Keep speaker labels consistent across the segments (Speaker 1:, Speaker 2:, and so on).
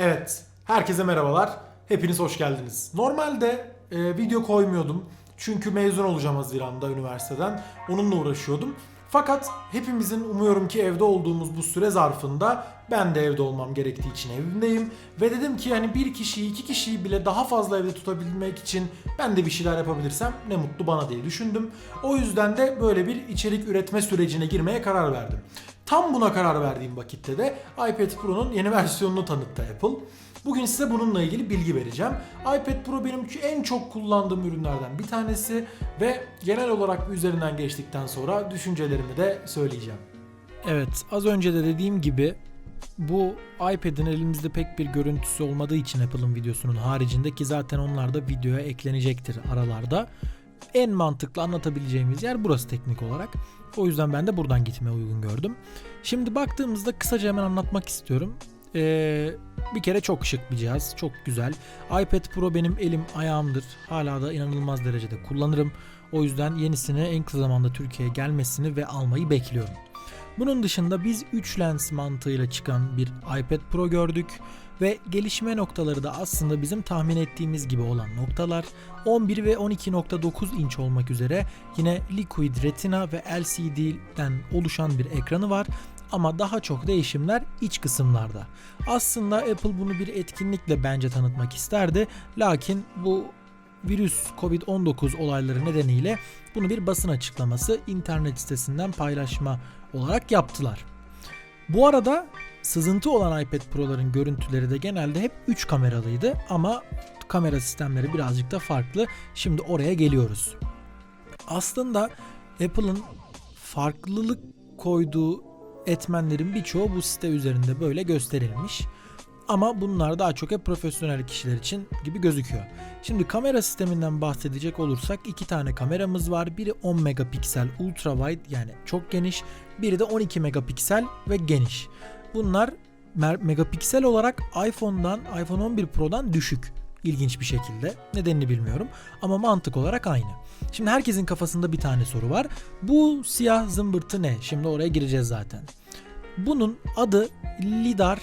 Speaker 1: Evet, herkese merhabalar. Hepiniz hoş geldiniz. Normalde e, video koymuyordum. Çünkü mezun olacağım Haziran'da üniversiteden. Onunla uğraşıyordum. Fakat hepimizin umuyorum ki evde olduğumuz bu süre zarfında ben de evde olmam gerektiği için evimdeyim. Ve dedim ki hani bir kişiyi iki kişiyi bile daha fazla evde tutabilmek için ben de bir şeyler yapabilirsem ne mutlu bana diye düşündüm. O yüzden de böyle bir içerik üretme sürecine girmeye karar verdim. Tam buna karar verdiğim vakitte de iPad Pro'nun yeni versiyonunu tanıttı Apple. Bugün size bununla ilgili bilgi vereceğim. iPad Pro benim en çok kullandığım ürünlerden bir tanesi ve genel olarak üzerinden geçtikten sonra düşüncelerimi de söyleyeceğim. Evet, az önce de dediğim gibi bu iPad'in elimizde pek bir görüntüsü olmadığı için Apple'ın videosunun haricinde ki zaten onlar da videoya eklenecektir aralarda. En mantıklı anlatabileceğimiz yer burası teknik olarak. O yüzden ben de buradan gitmeye uygun gördüm. Şimdi baktığımızda kısaca hemen anlatmak istiyorum. Ee, bir kere çok şık bir cihaz, çok güzel. iPad Pro benim elim ayağımdır. Hala da inanılmaz derecede kullanırım. O yüzden yenisini en kısa zamanda Türkiye'ye gelmesini ve almayı bekliyorum. Bunun dışında biz 3 lens mantığıyla çıkan bir iPad Pro gördük ve gelişme noktaları da aslında bizim tahmin ettiğimiz gibi olan noktalar. 11 ve 12.9 inç olmak üzere yine Liquid Retina ve LCD'den oluşan bir ekranı var ama daha çok değişimler iç kısımlarda. Aslında Apple bunu bir etkinlikle bence tanıtmak isterdi. Lakin bu virüs Covid-19 olayları nedeniyle bunu bir basın açıklaması internet sitesinden paylaşma olarak yaptılar. Bu arada sızıntı olan iPad Pro'ların görüntüleri de genelde hep 3 kameralıydı ama kamera sistemleri birazcık da farklı. Şimdi oraya geliyoruz. Aslında Apple'ın farklılık koyduğu etmenlerin birçoğu bu site üzerinde böyle gösterilmiş. Ama bunlar daha çok hep profesyonel kişiler için gibi gözüküyor. Şimdi kamera sisteminden bahsedecek olursak iki tane kameramız var. Biri 10 megapiksel ultra wide yani çok geniş. Biri de 12 megapiksel ve geniş. Bunlar megapiksel olarak iPhone'dan iPhone 11 Pro'dan düşük. İlginç bir şekilde. Nedenini bilmiyorum. Ama mantık olarak aynı. Şimdi herkesin kafasında bir tane soru var. Bu siyah zımbırtı ne? Şimdi oraya gireceğiz zaten. Bunun adı LiDAR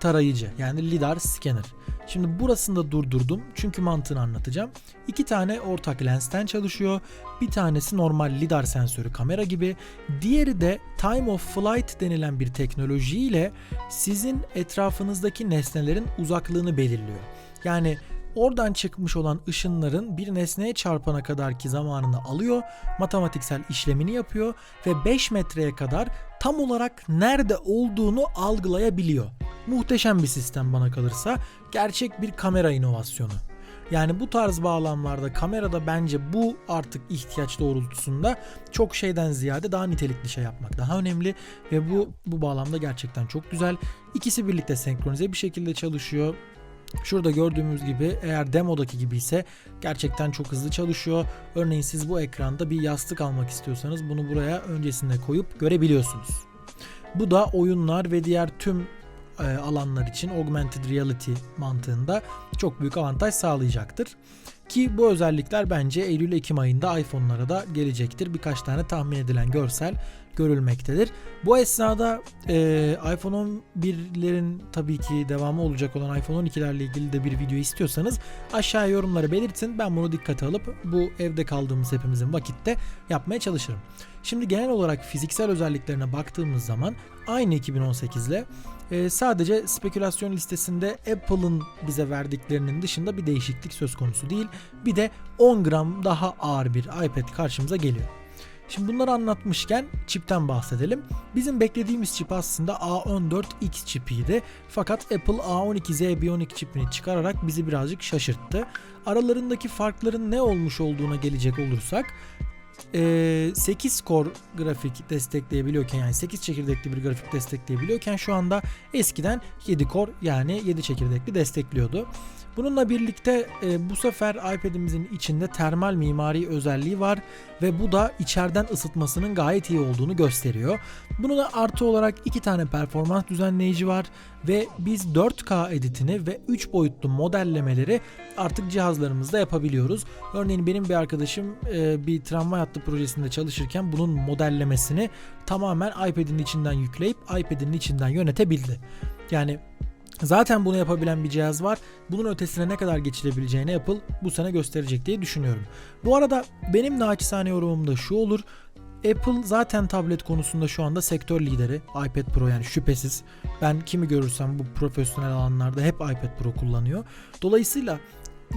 Speaker 1: tarayıcı yani LiDAR scanner. Şimdi burasında durdurdum çünkü mantığını anlatacağım. İki tane ortak lensten çalışıyor. Bir tanesi normal LiDAR sensörü kamera gibi. Diğeri de time of flight denilen bir teknolojiyle sizin etrafınızdaki nesnelerin uzaklığını belirliyor. Yani oradan çıkmış olan ışınların bir nesneye çarpana kadarki zamanını alıyor, matematiksel işlemini yapıyor ve 5 metreye kadar tam olarak nerede olduğunu algılayabiliyor. Muhteşem bir sistem bana kalırsa. Gerçek bir kamera inovasyonu. Yani bu tarz bağlamlarda kamerada bence bu artık ihtiyaç doğrultusunda çok şeyden ziyade daha nitelikli şey yapmak daha önemli ve bu bu bağlamda gerçekten çok güzel. İkisi birlikte senkronize bir şekilde çalışıyor. Şurada gördüğümüz gibi eğer demodaki gibi ise gerçekten çok hızlı çalışıyor. Örneğin siz bu ekranda bir yastık almak istiyorsanız bunu buraya öncesinde koyup görebiliyorsunuz. Bu da oyunlar ve diğer tüm alanlar için augmented reality mantığında çok büyük avantaj sağlayacaktır. Ki bu özellikler bence Eylül-Ekim ayında iPhone'lara da gelecektir. Birkaç tane tahmin edilen görsel görülmektedir. Bu esnada e, iPhone 11'lerin tabii ki devamı olacak olan iPhone 12'lerle ilgili de bir video istiyorsanız aşağıya yorumları belirtin. Ben bunu dikkate alıp bu evde kaldığımız hepimizin vakitte yapmaya çalışırım. Şimdi genel olarak fiziksel özelliklerine baktığımız zaman aynı 2018 ile e, sadece spekülasyon listesinde Apple'ın bize verdiklerinin dışında bir değişiklik söz konusu değil. Bir de 10 gram daha ağır bir iPad karşımıza geliyor. Şimdi bunları anlatmışken çipten bahsedelim. Bizim beklediğimiz çip aslında A14X çipiydi. Fakat Apple A12Z Bionic çipini çıkararak bizi birazcık şaşırttı. Aralarındaki farkların ne olmuş olduğuna gelecek olursak 8 core grafik destekleyebiliyorken yani 8 çekirdekli bir grafik destekleyebiliyorken şu anda eskiden 7 core yani 7 çekirdekli destekliyordu. Bununla birlikte e, bu sefer iPad'imizin içinde termal mimari özelliği var ve bu da içeriden ısıtmasının gayet iyi olduğunu gösteriyor. Bunun da artı olarak iki tane performans düzenleyici var ve biz 4K editini ve 3 boyutlu modellemeleri artık cihazlarımızda yapabiliyoruz. Örneğin benim bir arkadaşım e, bir tramvay hattı projesinde çalışırken bunun modellemesini tamamen iPad'in içinden yükleyip iPad'in içinden yönetebildi. Yani
Speaker 2: Zaten bunu yapabilen bir cihaz var. Bunun ötesine ne kadar geçilebileceğini Apple bu sene gösterecek diye düşünüyorum. Bu arada benim naçizane yorumum da şu olur. Apple zaten tablet konusunda şu anda sektör lideri. iPad Pro yani şüphesiz. Ben kimi görürsem bu profesyonel alanlarda hep iPad Pro kullanıyor. Dolayısıyla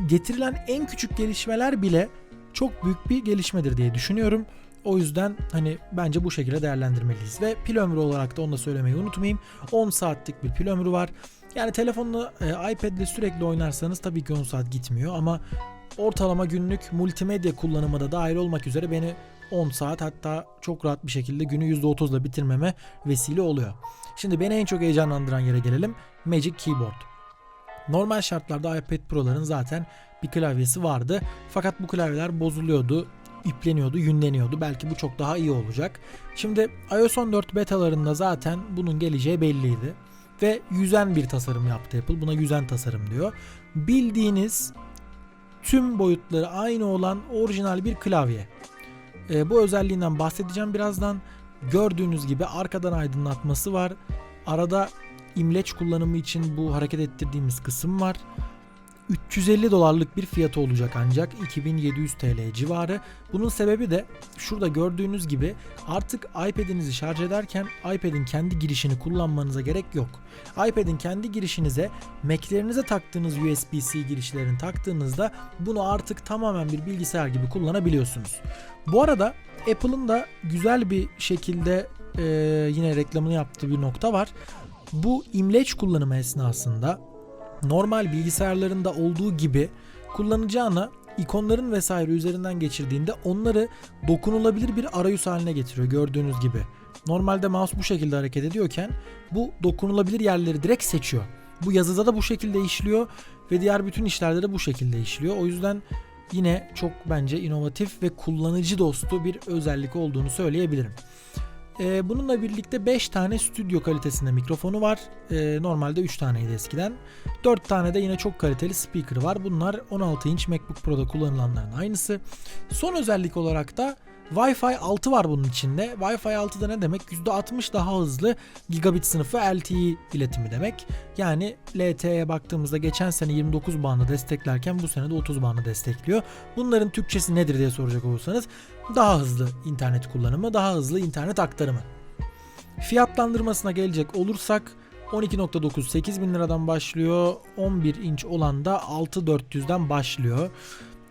Speaker 2: getirilen en küçük gelişmeler bile çok büyük bir gelişmedir diye düşünüyorum. O yüzden hani bence bu şekilde değerlendirmeliyiz. Ve pil ömrü olarak da onu da söylemeyi unutmayayım. 10 saatlik bir pil ömrü var. Yani telefonla e, iPad ile sürekli oynarsanız tabii ki 10 saat gitmiyor ama ortalama günlük multimedya kullanımı da dahil olmak üzere beni 10 saat hatta çok rahat bir şekilde günü %30'la bitirmeme vesile oluyor. Şimdi beni en çok heyecanlandıran yere gelelim. Magic Keyboard. Normal şartlarda iPad Pro'ların zaten bir klavyesi vardı. Fakat bu klavyeler bozuluyordu, ipleniyordu, yünleniyordu. Belki bu çok daha iyi olacak. Şimdi iOS 14 betalarında zaten bunun geleceği belliydi. Ve yüzen bir tasarım yaptı Apple. Buna yüzen tasarım diyor. Bildiğiniz tüm boyutları aynı olan orijinal bir klavye. Ee, bu özelliğinden bahsedeceğim birazdan. Gördüğünüz gibi arkadan aydınlatması var. Arada imleç kullanımı için bu hareket ettirdiğimiz kısım var. 350 dolarlık bir fiyatı olacak ancak 2700 TL civarı. Bunun sebebi de şurada gördüğünüz gibi artık iPad'inizi şarj ederken iPad'in kendi girişini kullanmanıza gerek yok. iPad'in kendi girişinize Mac'lerinize taktığınız USB-C girişlerini taktığınızda bunu artık tamamen bir bilgisayar gibi kullanabiliyorsunuz. Bu arada Apple'ın da güzel bir şekilde e, yine reklamını yaptığı bir nokta var. Bu imleç kullanımı esnasında normal bilgisayarlarında olduğu gibi kullanacağına ikonların vesaire üzerinden geçirdiğinde onları dokunulabilir bir arayüz haline getiriyor gördüğünüz gibi. Normalde mouse bu şekilde hareket ediyorken bu dokunulabilir yerleri direkt seçiyor. Bu yazıda da bu şekilde işliyor ve diğer bütün işlerde de bu şekilde işliyor. O yüzden yine çok bence inovatif ve kullanıcı dostu bir özellik olduğunu söyleyebilirim. Ee, bununla birlikte 5 tane stüdyo kalitesinde mikrofonu var. Ee, normalde 3 taneydi eskiden. 4 tane de yine çok kaliteli speaker var. Bunlar 16 inç MacBook Pro'da kullanılanların aynısı. Son özellik olarak da Wi-Fi 6 var bunun içinde. Wi-Fi 6 da ne demek? %60 daha hızlı gigabit sınıfı LTE iletimi demek. Yani LTE'ye baktığımızda geçen sene 29 bandı desteklerken bu sene de 30 bandı destekliyor. Bunların Türkçesi nedir diye soracak olursanız daha hızlı internet kullanımı, daha hızlı internet aktarımı. Fiyatlandırmasına gelecek olursak 12.9 8000 liradan başlıyor. 11 inç olan da 6400'den başlıyor.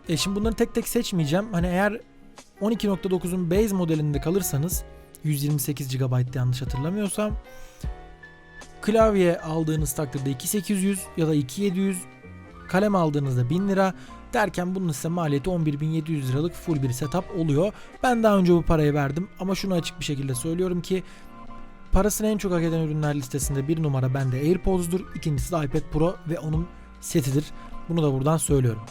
Speaker 2: E şimdi bunları tek tek seçmeyeceğim. Hani eğer 12.9'un base modelinde kalırsanız 128 GB yanlış hatırlamıyorsam klavye aldığınız takdirde 2800 ya da 2700 kalem aldığınızda 1000 lira derken bunun size maliyeti 11.700 liralık full bir setup oluyor. Ben daha önce bu parayı verdim ama şunu açık bir şekilde söylüyorum ki parasını en çok hak eden ürünler listesinde bir numara bende AirPods'dur. ikincisi de iPad Pro ve onun setidir. Bunu da buradan söylüyorum.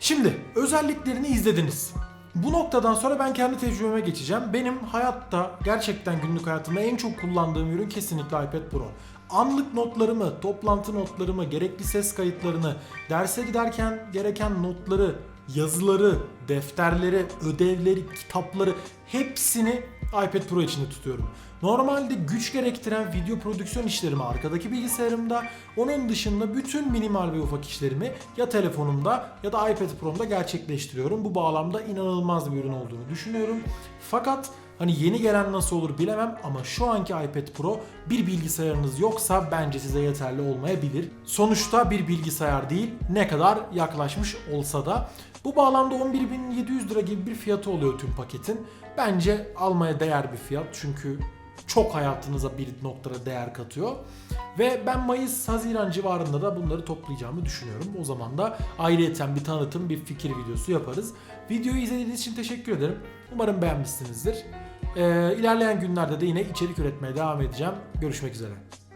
Speaker 1: Şimdi özelliklerini izlediniz. Bu noktadan sonra ben kendi tecrübeme geçeceğim. Benim hayatta gerçekten günlük hayatımda en çok kullandığım ürün kesinlikle iPad Pro. Anlık notlarımı, toplantı notlarımı, gerekli ses kayıtlarını, derse giderken gereken notları, yazıları, defterleri, ödevleri, kitapları hepsini iPad Pro içinde tutuyorum. Normalde güç gerektiren video prodüksiyon işlerimi arkadaki bilgisayarımda, onun dışında bütün minimal ve ufak işlerimi ya telefonumda ya da iPad Pro'mda gerçekleştiriyorum. Bu bağlamda inanılmaz bir ürün olduğunu düşünüyorum. Fakat Hani yeni gelen nasıl olur bilemem ama şu anki iPad Pro bir bilgisayarınız yoksa bence size yeterli olmayabilir. Sonuçta bir bilgisayar değil ne kadar yaklaşmış olsa da. Bu bağlamda 11.700 lira gibi bir fiyatı oluyor tüm paketin. Bence almaya değer bir fiyat çünkü çok hayatınıza bir noktada değer katıyor. Ve ben Mayıs-Haziran civarında da bunları toplayacağımı düşünüyorum. O zaman da ayrıyeten bir tanıtım, bir fikir videosu yaparız. Videoyu izlediğiniz için teşekkür ederim. Umarım beğenmişsinizdir. Ee, ilerleyen günlerde de yine içerik üretmeye devam edeceğim. Görüşmek üzere.